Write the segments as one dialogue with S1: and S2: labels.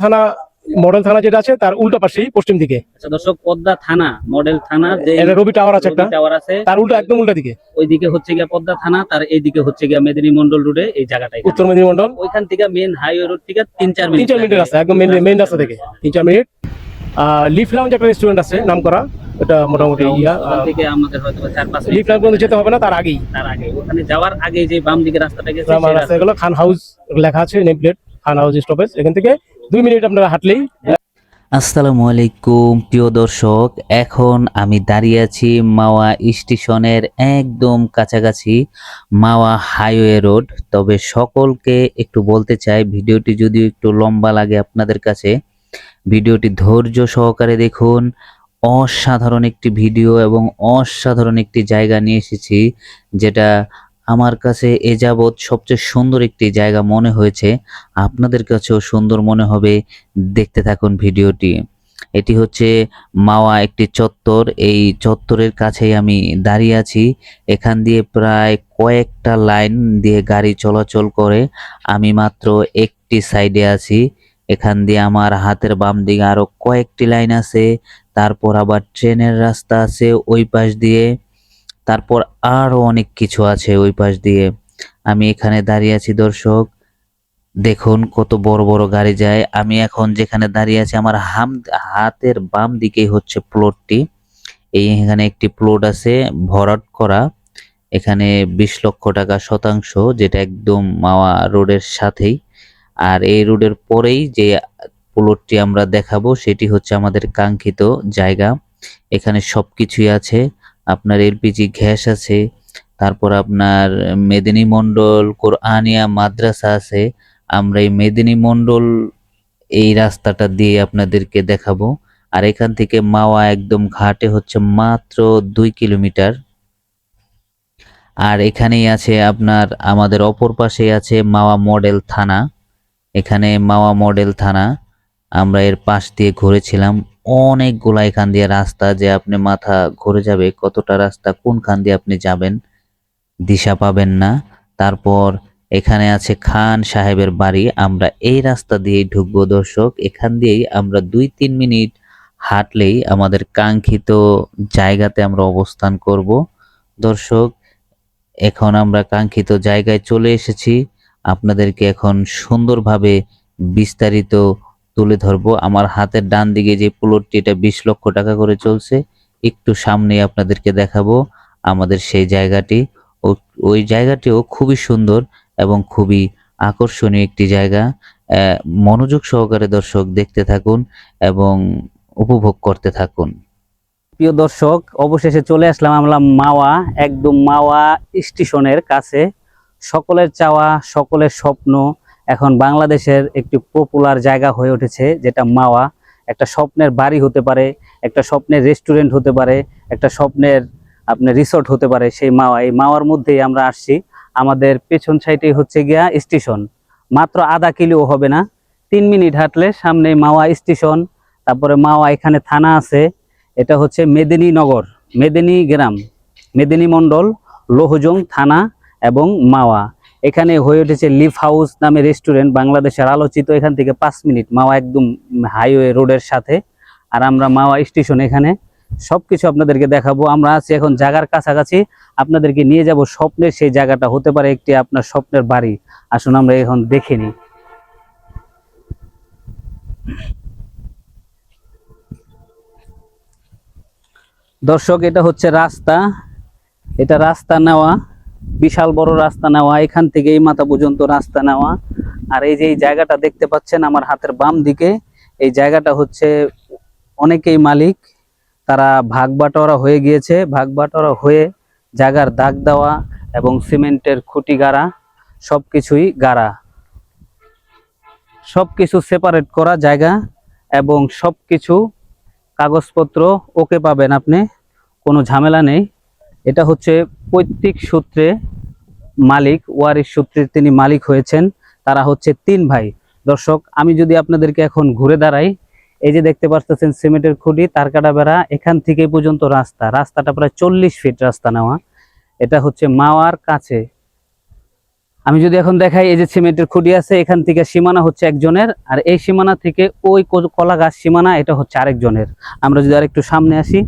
S1: থানা মডেল থানা যেটা আছে তার উল্টা পাশেই পশ্চিম দিকে।
S2: আচ্ছা দর্শক পদ্মা থানা মডেল থানা যে
S1: এটা রবি টাওয়ার আছে একটা।
S2: টাওয়ার আছে।
S1: তার উল্টা একদম উল্টা দিকে।
S2: ওইদিকে হচ্ছে গিয়া পদ্মা থানা তার এইদিকে হচ্ছে গিয়া মেদিনী মন্ডল রোডে এই জায়গাটা
S1: উত্তর মেদিনী মন্ডল
S2: ওইখান থেকে মেন হাইওয়ে রোড থেকে তিন চার
S1: তিন
S2: মিনিট
S1: চার মিনিটের রাস্তা একদম মেন মেন রাস্তা থেকে। তিন চার মিনিট লিফ লাউঞ্জ একটা রেস্টুরেন্ট আছে নাম করা এটা মোটামুটি ইয়া।
S2: থেকে আমাদের হয়তো বা চার পাঁচ
S1: লিফ
S2: মিনিট
S1: লাউঞ্জ পর্যন্ত যেতে হবে না তার আগেই।
S2: তার আগে। ওখানে যাওয়ার আগে যে বাম দিকে রাস্তাটা গেছে সেই
S1: রাস্তা এগুলো খান হাউস লেখা আছে name plate Khan House stoppage. এখান থেকে দুই মিনিট আপনারা হাঁটলেই।
S3: আসসালামু আলাইকুম, প্রিয় দর্শক। এখন আমি দাঁড়িয়ে আছি মাওয়া স্টেশনের একদম কাছাকাছি মাওয়া হাইওয়ে রোড। তবে সকলকে একটু বলতে চাই, ভিডিওটি যদিও একটু লম্বা লাগে আপনাদের কাছে, ভিডিওটি ধৈর্য সহকারে দেখুন। অসাধারণ একটি ভিডিও এবং অসাধারণ একটি জায়গা নিয়ে এসেছি, যেটা আমার কাছে এ যাবৎ সবচেয়ে সুন্দর একটি জায়গা মনে হয়েছে। আপনাদের কাছেও সুন্দর মনে হবে দেখতে থাকুন ভিডিওটি। এটি হচ্ছে মাওয়া একটি চত্বর। এই চত্বরের কাছেই আমি দাঁড়িয়ে আছি। এখান দিয়ে প্রায় কয়েকটা লাইন দিয়ে গাড়ি চলাচল করে। আমি মাত্র একটি সাইডে আছি। এখান দিয়ে আমার হাতের বাম দিকে আরও কয়েকটি লাইন আছে। তারপর আবার ট্রেনের রাস্তা আছে ওই পাশ দিয়ে। তারপর আরও অনেক কিছু আছে ওই পাশ দিয়ে। আমি এখানে দাঁড়িয়ে আছি, দর্শক। দেখুন কত বড় বড় গাড়ি যায়। আমি এখন যেখানে দাঁড়িয়ে আছি, আমার হাম, হাতের বাম দিকেই হচ্ছে প্লটটি। এই এখানে একটি প্লট আছে, ভরাট করা। এখানে বিশ লক্ষ টাকা শতাংশ, যেটা একদম মাওয়া রোডের সাথেই। আর এই রোডের পরেই যে প্লটটি আমরা দেখাবো, সেটি হচ্ছে আমাদের কাঙ্ক্ষিত জায়গা। এখানে সবকিছুই আছে। আপনার এলপিজি গ্যাস আছে, তারপর আপনার মেদিনী মন্ডল কোরআনিয়া মাদ্রাসা আছে, আমরা এই মেদিনী মন্ডল এই রাস্তাটা দিয়ে আপনাদেরকে দেখাবো। আর এখান থেকে মাওয়া একদম ঘাটে হচ্ছে মাত্র দুই কিলোমিটার। আর এখানেই আছে আপনার, আমাদের অপর পাশে আছে মাওয়া মডেল থানা। এখানে মাওয়া মডেল থানা, আমরা এর পাশ দিয়ে ঘুরেছিলাম। অনেকগুলা এখান দিয়ে রাস্তা যে আপনি মাথা ঘুরে যাবে, কতটা রাস্তা, কোনখান দিয়ে আপনি যাবেন, দিশা পাবেন না। তারপর এখানে আছে খান সাহেবের বাড়ি। আমরা এই রাস্তা দিয়েই ঢুকবো দর্শক। এখান দিয়েই আমরা দুই তিন মিনিট হাঁটলেই আমাদের কাঙ্ক্ষিত জায়গাতে আমরা অবস্থান করব। দর্শক, এখন আমরা কাঙ্ক্ষিত জায়গায় চলে এসেছি। আপনাদেরকে এখন সুন্দরভাবে বিস্তারিত তুলে ধরবো। আমার হাতের ডান দিকে যে প্লটটি, এটা বিশ লক্ষ টাকা করে চলছে। একটু সামনে আপনাদেরকে দেখাবো আমাদের সেই জায়গাটি। ওই জায়গাটিও খুবই সুন্দর এবং খুবই আকর্ষণীয় একটি জায়গা। মনোযোগ সহকারে দর্শক দেখতে থাকুন এবং উপভোগ করতে থাকুন।
S2: প্রিয় দর্শক, অবশেষে চলে আসলাম আমরা মাওয়া, একদম মাওয়া স্টেশনের কাছে। সকলের চাওয়া, সকলের স্বপ্ন এখন বাংলাদেশের একটি পপুলার জায়গা হয়ে উঠেছে, যেটা মাওয়া। একটা স্বপ্নের বাড়ি হতে পারে, একটা স্বপ্নের রেস্টুরেন্ট হতে পারে, একটা স্বপ্নের আপনার রিসোর্ট হতে পারে সেই মাওয়া। এই মাওয়ার মধ্যেই আমরা আসছি। আমাদের পেছন সাইডে হচ্ছে গিয়া স্টেশন মাত্র আধা কিলো হবে না, তিন মিনিট হাঁটলে সামনে মাওয়া স্টেশন তারপরে মাওয়া এখানে থানা আছে। এটা হচ্ছে মেদিনীনগর মেদিনী গ্রাম, মেদিনী মণ্ডল, লোহজং থানা এবং মাওয়া। এখানে হয়ে উঠেছে লিফ হাউস নামে রেস্টুরেন্ট, বাংলাদেশের আলোচিত এখান থেকে পাঁচ মিনিট, মাওয়া একদম হাইওয়ে রোডের সাথে। আর আমরা মাওয়া স্টেশন এখানে। সবকিছু আপনাদেরকে দেখাবো। আমরা আছি এখন জায়গার কাছাকাছি। আপনাদেরকে নিয়ে যাব স্বপ্নের, সেই জায়গাটা হতে পারে একটি আপনার স্বপ্নের বাড়ি। আসুন আমরা এখন দেখে নিই। দর্শক, এটা হচ্ছে রাস্তা। এটা রাস্তা নেওয়া। বিশাল বড় রাস্তা নেওয়া, এখান থেকে এই মাথা পর্যন্ত রাস্তা নেওয়া। আর এই যে এই জায়গাটা দেখতে পাচ্ছেন আমার হাতের বাম দিকে, এই জায়গাটা হচ্ছে অনেকেই মালিক, তারা ভাগ বাটোয়ারা হয়ে গিয়েছে। ভাগ বাটোয়ারা হয়ে জায়গার দাগ দেওয়া এবং সিমেন্টের খুঁটি গাড়া সব কিছুই গাড়া। সব কিছু সেপারেট করা জায়গা এবং সব কিছু কাগজপত্র ওকে পাবেন আপনি, কোনো ঝামেলা নেই। এটা হচ্ছে পৈতৃক সূত্রে মালিক ওয়ারিস সূত্রে তিনি মালিক হয়েছেন, তারা হচ্ছে তিন ভাই। দর্শক, আমি যদি আপনাদেরকে এখন ঘুরে দাঁড়াই, এই যে দেখতে পাচ্ছেন সিমেন্টের খুঁটি, তার কাটা বেড়া এখান থেকে পর্যন্ত রাস্তা। রাস্তাটা প্রায় চল্লিশ ফিট রাস্তা নেওয়া। এটা হচ্ছে মাওয়ার কাছে। আমি যদি এখন দেখাই, এই যে সিমেন্টের খুঁটি আছে, এখান থেকে সীমানা হচ্ছে একজনের, আর এই সীমানা থেকে ওই কলা গাছ সীমানা, এটা হচ্ছে আরেকজনের। আমরা যদি আরেকটু সামনে আসি।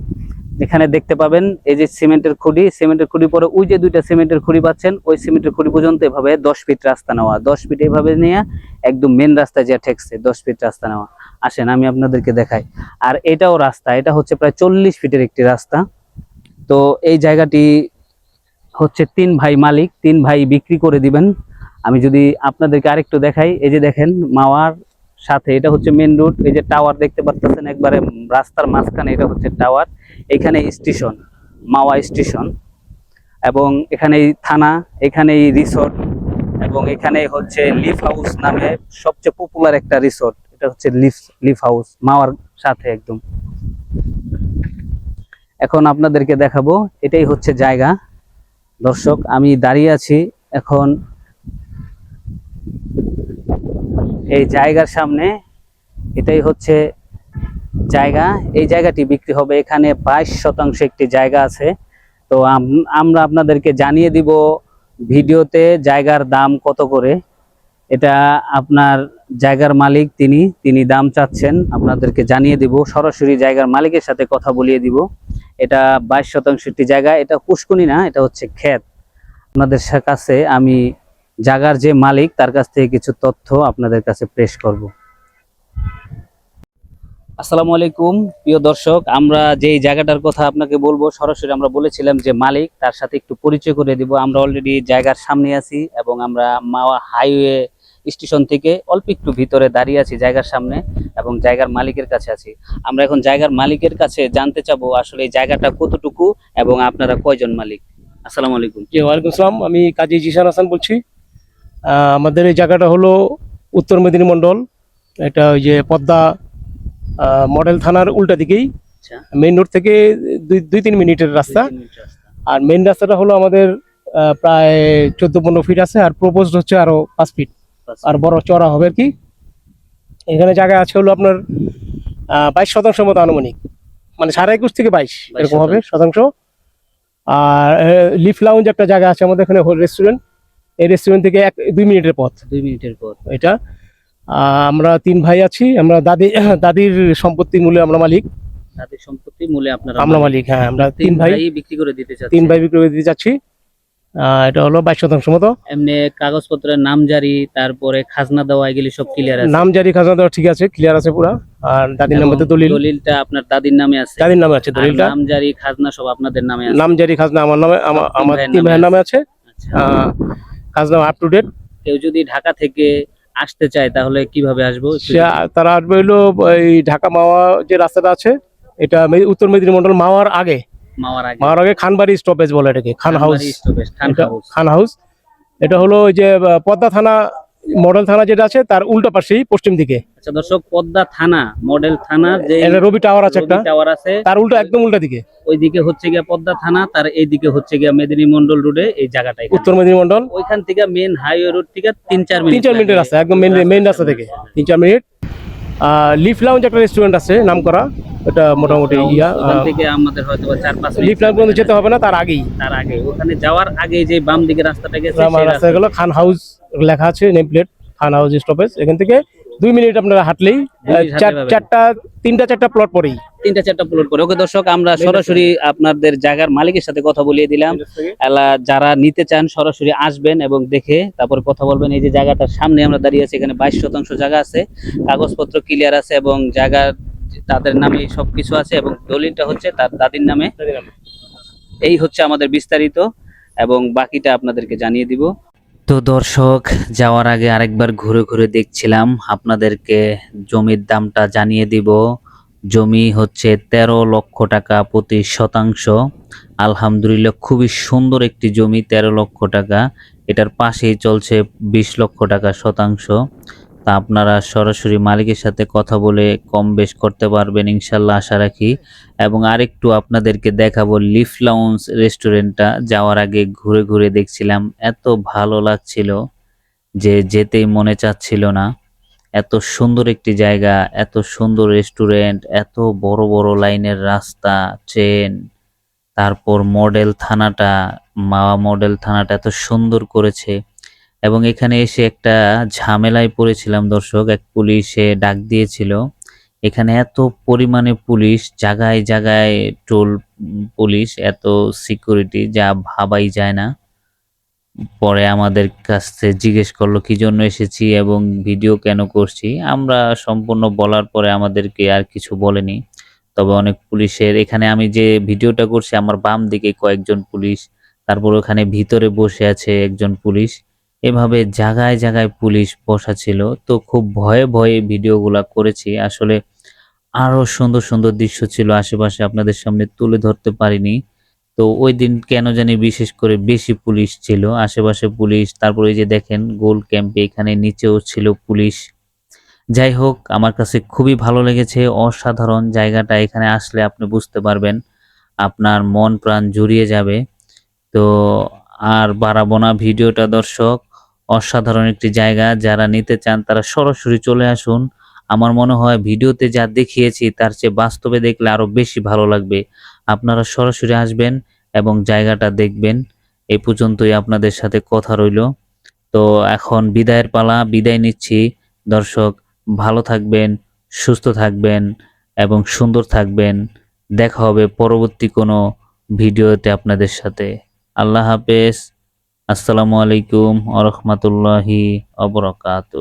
S2: এখানে দেখতে পাবেন, এই যে সিমেন্টের খুঁটি সিমেন্টের খুঁটি পরে ওই যে দুইটা সিমেন্টের খুঁটি পাচ্ছেন, ওই সিমেন্টের খুঁটি পর্যন্ত এভাবে দশ ফিট রাস্তা নেওয়া। দশ ফিট এইভাবে নিয়ে একদম মেন রাস্তায় যে ঠেকছে, দশ ফিট রাস্তা নেওয়া। আসেন, আমি আপনাদেরকে দেখাই। আর এটাও রাস্তা, এটা হচ্ছে প্রায় চল্লিশ ফিটের একটি রাস্তা। তো এই জায়গাটি হচ্ছে তিন ভাই মালিক, তিন ভাই বিক্রি করে দিবেন। আমি যদি আপনাদেরকে আরেকটু দেখাই, এই যে দেখেন, মাওয়ার সাথে, এটা হচ্ছে মেন রোড এই যে টাওয়ার দেখতে পাচ্ছেন একবারে রাস্তার মাঝখানে এটা হচ্ছে টাওয়ার এখানে স্টেশন, মাওয়া স্টেশন এবং এখানে থানা এখানে রিসোর্ট এবং এখানে হচ্ছে লিফ হাউস নামে সবচেয়ে পপুলার একটা রিসোর্ট। এটা হচ্ছে লিফ লিফ হাউস, মাওয়ার সাথে একদম। এখন আপনাদেরকে দেখাবো, এটাই হচ্ছে জায়গা। দর্শক, আমি দাঁড়িয়ে আছি এখন এই জায়গার সামনে। এটাই হচ্ছে জায়গা, এই জায়গাটি বিক্রি হবে। এখানে বাইশ শতাংশ একটি জায়গা আছে। তো আম- আমরা আপনাদেরকে জানিয়ে দিব ভিডিওতে জায়গার দাম কত করে। এটা আপনার জায়গার মালিক তিনি তিনি দাম চাচ্ছেন। আপনাদেরকে জানিয়ে দিব, সরাসরি জায়গার মালিকের সাথে কথা বলিয়ে দিব। এটা বাইশ শতাংশ একটি জায়গা, এটা পুষ্কুনি না, এটা হচ্ছে ক্ষেত। আপনাদের কাছে আমি জায়গার যে মালিক, তার কাছ থেকে কিছু তথ্য আপনাদের কাছে পেশ করব। আসসালামু আলাইকুম, প্রিয় দর্শক, আমরা যেই জায়গাটার কথা আপনাকে বলব, সরাসরি আমরা বলেছিলাম যে মালিক, তার সাথে একটু পরিচয় করে দিব। আমরা অলরেডি জায়গার সামনে আছি এবং আমরা মাওয়া হাইওয়ে স্টেশন থেকে অল্প একটু ভিতরে দাঁড়িয়ে আছি জায়গার সামনে এবং জায়গার মালিকের কাছে আছি। আমরা এখন জায়গার মালিকের কাছে জানতে চাবো আসলে এই জায়গাটা কতটুকু এবং আপনারা কয়জন মালিক? আসসালামু আলাইকুম।
S1: জি, ওয়ালাইকুম আসসালাম। আমি কাজী জিশান হাসান বলছি। আমাদের এই জায়গাটা হলো উত্তর মেদিনী মণ্ডল। এটা ওই যে পদ্মা মডেল থানার উল্টা দিকেই।
S2: আচ্ছা।
S1: মেইন রোড থেকে দুই দুই তিন মিনিটের রাস্তা। আর মেইন রাস্তাটা হলো আমাদের প্রায় চোদ্দ পনেরো ফিট আছে আর প্রপোজড হচ্ছে আরও পাঁচ ফিট আর বড় চড়া হবে আর কি। এখানে জায়গা আছে হলো আপনার বাইশ শতাংশ মতো আনুমানিক। মানে সাড়ে একুশ থেকে বাইশ এরকম হবে শতাংশ। আর লিফ লাউঞ্জ একটা জায়গা আছে আমাদের এখানে রেস্টুরেন্ট এই রেস্টুরেন্ট থেকে এক দুই মিনিটের পথ।
S2: দুই মিনিটের পথ।
S1: এটা। আমরা তিন ভাই আছি আমরা দাদি দাদির সম্পত্তি মূল্যে আমরা মালিক।
S2: তাদের সম্পত্তি মূল্যে আপনারা
S1: আমরা মালিক। হ্যাঁ আমরা তিন ভাই।
S2: বিক্রি করে দিতে চাচ্ছেন।
S1: তিন ভাই বিক্রি করে দিতে চাচ্ছি। এটা হলো বাইশ শতাংশ মতো।
S2: এমনি কাগজপত্রের নামজারি তারপরে খাজনা দেওয়া এগুলি সব ক্লিয়ার আছে।
S1: নাম জারি খাজনা দেওয়া ঠিক আছে ক্লিয়ার আছে পুরা। আর দাদির নামে তো দলিল।
S2: দলিলটা আপনার দাদির নামে আছে।
S1: দাদির নামে আছে দলিলটা।
S2: নামজারি খাজনা সব আপনাদের নামে আছে।
S1: নাম জারি খাজনা আমার নামে আমার তিন
S2: নামে
S1: ভাইয়ের নামে আছে। খাজনা আপ টু ডেট
S2: কেউ যদি ঢাকা থেকে আসতে চায় তাহলে কীভাবে আসব?
S1: তারা আসবে হইল এই ঢাকা মাওয়া যে রাস্তাটা আছে এটা উত্তর মেদিনী মন্ডল মাওয়ার আগে।
S2: মাওয়ার আগে।
S1: খানবাড়ি স্টপেজ বলে এটাকে Khan House
S2: Khan House.
S1: Khan House এটা হলো ওই যে পদ্মা থানা মডেল থানা যেটা আছে তার উল্টা পাশেই পশ্চিম দিকে।
S2: আচ্ছা দর্শক পদ্মা থানা মডেল থানা যে
S1: রবি টাওয়ার আছে একটা।
S2: টাওয়ার আছে।
S1: তার উল্টো একদম উল্টো দিকে।
S2: ওইদিকে হচ্ছে গিয়া পদ্মা থানা তার এইদিকে হচ্ছে গিয়া মেদিনী মন্ডল রোডে এই জায়গাটা
S1: উত্তর মেদিনী মন্ডল
S2: ওইখান থেকে মেন হাইওয়ে রোড থেকে তিন চার মিনিট
S1: তিন চার মিনিটের রাস্তা একদম মেন মেন রাস্তা থেকে। তিন চার মিনিট লিফ লাউঞ্জ একটা রেস্টুরেন্ট আছে নাম করা এটা মোটামুটি ইয়া
S2: ওখান থেকে আমাদের হয়তো চার পাঁচ
S1: লিফ লাউঞ্জ পর্যন্ত যেতে হবে না তার আগেই।
S2: তার আগে ওখানে যাওয়ার আগে যে বাম দিকে রাস্তাটা গেছে
S1: রাস্তা গেল খান হাউস। লেখা আছে name plate Khan House stoppage এখান থেকে দুই মিনিট আপনারা হাঁটলেই। চারটা তিনটা চারটা প্লট পরেই
S2: তিনটা চারটা প্লট করে ওকে দর্শক আমরা সরাসরি আপনাদের জায়গার মালিকের সাথে কথা বলিয়ে দিলাম। যারা নিতে চান সরাসরি আসবেন এবং দেখে তারপর কথা বলবেন। এই যে জায়গাটার সামনে আমরা দাঁড়িয়ে আছি এখানে বাইশ শতাংশ জায়গা আছে। কাগজপত্র ক্লিয়ার আছে এবং জায়গা তাদের নামে সবকিছু আছে এবং দলিলটা হচ্ছে তার দাদির নামে। এই হচ্ছে আমাদের বিস্তারিত এবং বাকিটা আপনাদেরকে জানিয়ে দিব।
S3: তো দর্শক, যাওয়ার আগে আরেকবার ঘুরে ঘুরে দেখছিলাম। আপনাদেরকে জমির দামটা জানিয়ে দিব। জমি হচ্ছে তেরো লক্ষ টাকা প্রতি শতাংশ। আলহামদুলিল্লাহ খুবই সুন্দর একটি জমি, তেরো লক্ষ টাকা। এটার পাশেই চলছে বিশ লক্ষ টাকা শতাংশ। তা আপনারা সরাসরি মালিকের সাথে কথা বলে কম বেশ করতে পারবেন, ইনশাল্লাহ আশা রাখি। এবং আরেকটু আপনাদেরকে দেখাবো লিফ লাউন্স রেস্টুরেন্টটা যাওয়ার আগে ঘুরে ঘুরে দেখছিলাম, এত ভালো লাগছিল যে যেতেই মনে চাচ্ছিল না। এত সুন্দর একটি জায়গা, এত সুন্দর রেস্টুরেন্ট, এত বড় বড় লাইনের রাস্তা ট্রেন তারপর মডেল থানাটা মাওয়া মডেল থানাটা এত সুন্দর করেছে। এবং এখানে এসে একটা ঝামেলায় পড়েছিলাম দর্শক। এক পুলিশে ডাক দিয়েছিল। এখানে এত পরিমাণে পুলিশ, জায়গায় জায়গায় টোল পুলিশ, এত সিকিউরিটি যা ভাবাই যায় না। পরে আমাদের কাছে জিজ্ঞেস করল, কি জন্য এসেছি এবং ভিডিও কেন করছি? আমরা সম্পূর্ণ বলার পরে আমাদেরকে আর কিছু বলেনি। তবে অনেক পুলিশের, এখানে আমি যে ভিডিওটা করছি, আমার বাম দিকে কয়েকজন পুলিশ, তারপর ওখানে ভিতরে বসে আছে একজন পুলিশ। এভাবে জায়গায় জায়গায় পুলিশ বসা ছিল। তো খুব ভয়ে ভয়ে ভিডিওগুলা করেছি। আসলে আরও সুন্দর সুন্দর দৃশ্য ছিল আশেপাশে আপনাদের সামনে তুলে ধরতে পারিনি। তো ওই দিন কেন জানি বিশেষ করে বেশি পুলিশ ছিল। আশেপাশে পুলিশ, তারপরে এই যে দেখেন গোল ক্যাম্পে এখানে নিচেও ছিল পুলিশ। যাই হোক, আমার কাছে খুবই ভালো লেগেছে। অসাধারণ জায়গাটা এখানে আসলে আপনি বুঝতে পারবেন। আপনার মন প্রাণ জুড়িয়ে যাবে। তো আর বাড়াবো না ভিডিওটা দর্শক। অসাধারণ একটি জায়গা। যারা নিতে চান তারা সরাসরি চলে আসুন। আমার মনে হয় ভিডিওতে যা দেখিয়েছি তার চেয়ে বাস্তবে দেখলে আরও বেশি ভালো লাগবে। আপনারা সরাসরি আসবেন এবং জায়গাটা দেখবেন। এই পর্যন্তই আপনাদের সাথে কথা রইল। তো এখন বিদায়ের পালা, বিদায় নিচ্ছি। দর্শক, ভালো থাকবেন, সুস্থ থাকবেন এবং সুন্দর থাকবেন। দেখা হবে পরবর্তী কোনো ভিডিওতে আপনাদের সাথে। আল্লাহ হাফেজ। আসসালামু আলাইকুম আ রহমতুল্লাহি অবরকাত